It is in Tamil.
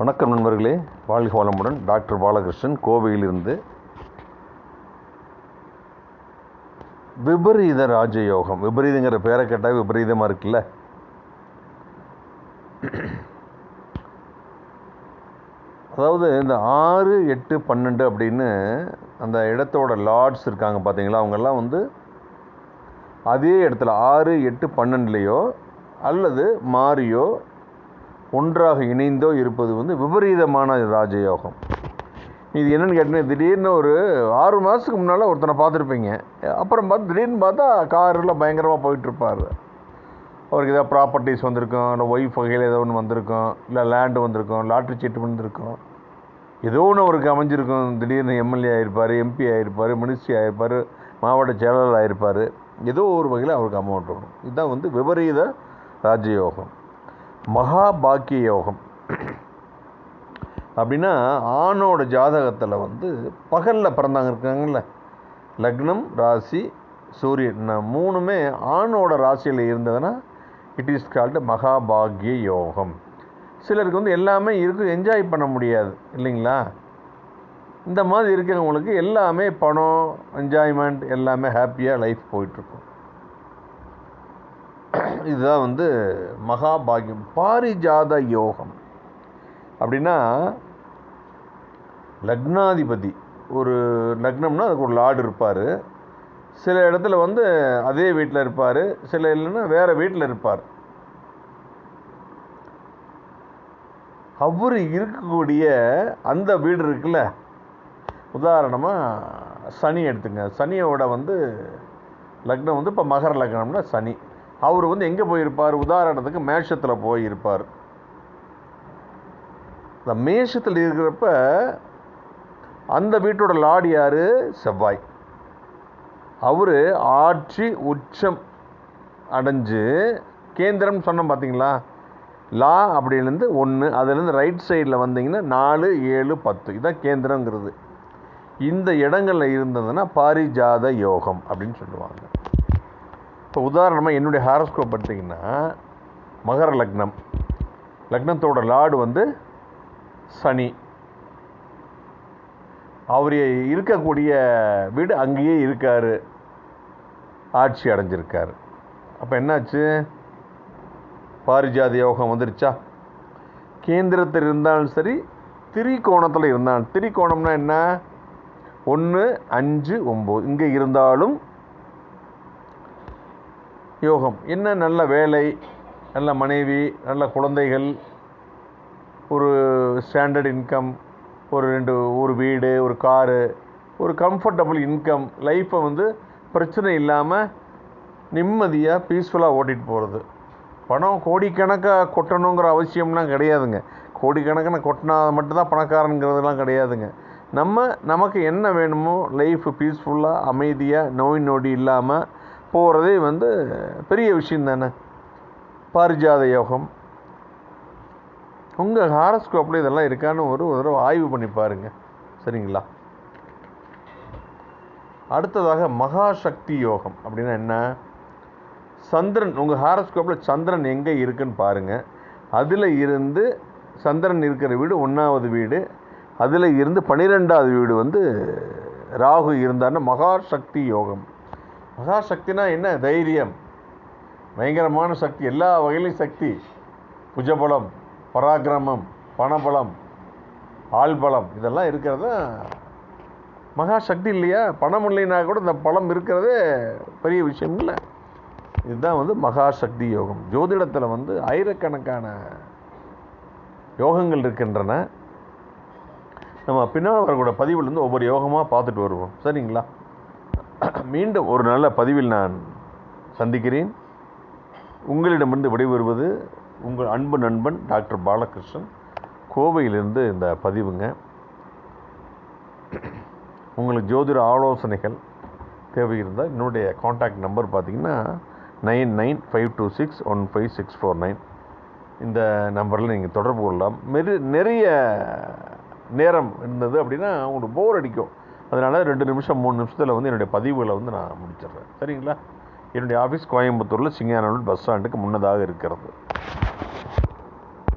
வணக்கம் நண்பர்களே. வாழ்க வளமுடன். டாக்டர் பாலகிருஷ்ணன் கோவையிலிருந்து விபரீத ராஜயோகம். விபரீதங்கிற பேரை கேட்டால் விபரீதமாக இருக்குல்ல? அதாவது இந்த ஆறு எட்டு பன்னெண்டு அப்படின்னு அந்த இடத்தோட லார்ட்ஸ் இருக்காங்க பார்த்தீங்களா அவங்கெல்லாம் வந்து அதே இடத்துல ஆறு எட்டு பன்னெண்டுலேயோ அல்லது மாறியோ ஒன்றாக இணைந்தோ இருப்பது வந்து விபரீதமான ராஜயோகம். இது என்னென்னு கேட்டீங்கன்னா திடீர்னு ஒரு ஆறு மாதத்துக்கு முன்னால் ஒருத்தனை பார்த்துருப்பீங்க. அப்புறம் பார்த்து திடீர்னு பார்த்தா காரில் பயங்கரமாக போயிட்டுருப்பார். அவருக்கு ஏதாவது ப்ராப்பர்ட்டிஸ் வந்திருக்கும் இல்லை ஒய்ஃப் வகையில் ஏதோ ஒன்று வந்திருக்கும் இல்லை லேண்டு வந்திருக்கும் லாட்ரி சீட்டு வந்திருக்கும். ஏதோ ஒன்று அவருக்கு அமைஞ்சிருக்கும். திடீர்னு எம்எல்ஏ ஆகிருப்பார் எம்பி ஆகிருப்பார் மினிஸ்ட்ரி ஆகிருப்பார் மாவட்ட செயலாளர் ஆகிருப்பார் ஏதோ ஒரு வகையில் அவருக்கு அமௌண்ட் வரும். இதுதான் வந்து விபரீத ராஜயோகம். மகாபாக்கிய யோகம் அப்படின்னா ஆணோட ஜாதகத்தில் வந்து பகலில் பிறந்தாங்க இருக்காங்கல்ல லக்னம் ராசி சூரியன். மூணுமே ஆணோட ராசியில் இருந்ததுன்னா இட் இஸ் கால்டு மகாபாகிய யோகம் சிலருக்கு வந்து எல்லாமே இருக்கும் என்ஜாய் பண்ண முடியாது இல்லைங்களா? இந்த மாதிரி இருக்கிறவங்களுக்கு எல்லாமே பணம் என்ஜாய்மெண்ட் எல்லாமே ஹாப்பியாக லைஃப் போயிட்டுருக்கும் இதுதான் வந்து மகாபாகியம் பாரிஜாத யோகம். அப்படின்னா லக்னாதிபதி ஒரு லக்னம்னா அதுக்கு ஒரு லார்டு இருப்பார். சில இடத்துல வந்து அதே வீட்டில் இருப்பார் சில இல்லைன்னா வேறு வீட்டில் இருப்பார். அவர் இருக்கக்கூடிய அந்த வீடு இருக்குல்ல உதாரணமாக சனி எடுத்துங்க. சனியோட வந்து லக்னம் வந்து இப்போ மகர லக்னம்னா சனி. அவர் வந்து எங்கே போயிருப்பார்? உதாரணத்துக்கு மேஷத்தில் போயிருப்பார். இந்த மேஷத்தில் இருக்கிறப்ப அந்த வீட்டோட லார்டு யார்? செவ்வாய். அவர் ஆட்சி உச்சம் அடைஞ்சு கேந்திரம் சொன்னோம் பார்த்தீங்களா லா அப்படிலேருந்து ஒன்று அதுலேருந்து ரைட் சைடில் வந்தீங்கன்னா நாலு ஏழு பத்து. இதுதான் கேந்திரங்கிறது. இந்த இடங்களில் இருந்ததுன்னா பாரிஜாத யோகம் அப்படின்னு சொல்லுவாங்க. இப்போ உதாரணமாக என்னுடைய ஹாரஸ்கோப் எடுத்திங்கன்னா மகர லக்னம். லக்னத்தோட லார்டு வந்து சனி. அவர் இருக்கக்கூடிய வீடு அங்கேயே இருக்கார். ஆட்சி அடைஞ்சிருக்கார். அப்போ என்னாச்சு? பாரிஜாத யோகம் வந்துருச்சா? கேந்திரத்தில் இருந்தாலும் சரி திரிகோணத்தில் இருந்தாலும் திரிகோணம்னா என்ன? ஒன்று அஞ்சு ஒம்பது. இங்கே இருந்தாலும் யோகம். என்ன நல்ல வேலை நல்ல மனைவி நல்ல குழந்தைகள் ஒரு ஸ்டாண்டர்ட் இன்கம் ஒரு ரெண்டு ஒரு வீடு ஒரு காரு ஒரு கம்ஃபர்டபுள் இன்கம் லைஃப்பை வந்து பிரச்சனை இல்லாமல் நிம்மதியாக பீஸ்ஃபுல்லாக ஓட்டிகிட்டு போகிறது பணம் கோடிக்கணக்காக கொட்டணுங்கிற அவசியம்லாம் கிடையாதுங்க. கோடிக்கணக்கான கொட்டினா மட்டும்தான் பணக்காரனுங்கிறதுலாம் கிடையாதுங்க. நம்ம நமக்கு என்ன வேணுமோ லைஃப் பீஸ்ஃபுல்லாக அமைதியாக நோய் நொடி இல்லாமல் போகிறதே வந்து பெரிய விஷயம் தானே. பாரிஜாத யோகம். உங்கள் ஹாரஸ்கோப்பில் இதெல்லாம் இருக்கான்னு ஒரு ஒரு தடவை ஆய்வு பண்ணி பாருங்கள் சரிங்களா? அடுத்ததாக மகாசக்தி யோகம் அப்படின்னா என்ன? சந்திரன் உங்கள் ஹாரஸ்கோப்பில் சந்திரன் எங்கே இருக்குன்னு பாருங்கள் அதில் இருந்து சந்திரன் இருக்கிற வீடு ஒன்றாவது வீடு. அதில் இருந்து பன்னிரெண்டாவது வீடு வந்து ராகு இருந்தான்னு மகாசக்தி யோகம். மகாசக்தினா என்ன? தைரியம். பயங்கரமான சக்தி. எல்லா வகையிலும் சக்தி. புஜபலம் பராக்கிரமம் பணபலம் ஆள்பலம். இதெல்லாம் இருக்கிறது மகாசக்தி இல்லையா? பணம் இல்லைன்னா கூட இந்த பலம் இருக்கிறதே பெரிய விஷயம் இல்லை. இதுதான் வந்து மகாசக்தி யோகம். ஜோதிடத்தில் வந்து ஆயிரக்கணக்கான யோகங்கள் இருக்கின்றன. நம்ம பின்னால் வரக்கூடிய பதிவுலேருந்து ஒவ்வொரு யோகமாக பார்த்துட்டு வருவோம். சரிங்களா? மீண்டும் ஒரு நல்ல பதிவில் நான் சந்திக்கிறேன். உங்களிடமிருந்து விடைபெறுவது உங்கள் அன்பு நண்பன் டாக்டர் பாலகிருஷ்ணன். கோவையிலிருந்து இந்த பதிவுங்க. உங்களுக்கு ஜோதிட ஆலோசனைகள் தேவை இருந்தால் என்னுடைய காண்டாக்ட் நம்பர் பார்த்தீங்கன்னா nine nine five two six one five six four nine. இந்த நம்பரில் நீங்கள் தொடர்பு கொள்ளலாம். மெரு நிறைய நேரம் இருந்தது அப்படின்னா உங்களுக்கு போர் அடிக்கும். அதனால் ரெண்டு நிமிஷம் மூணு நிமிஷத்தில் வந்து என்னுடைய பதிவுகளை வந்து நான் முடிச்சிடுறேன். சரிங்களா? என்னுடைய ஆஃபீஸ் கோயம்புத்தூரில் சிங்கானூர் பஸ் ஸ்டாண்டுக்கு முன்னதாக இருக்கிறது.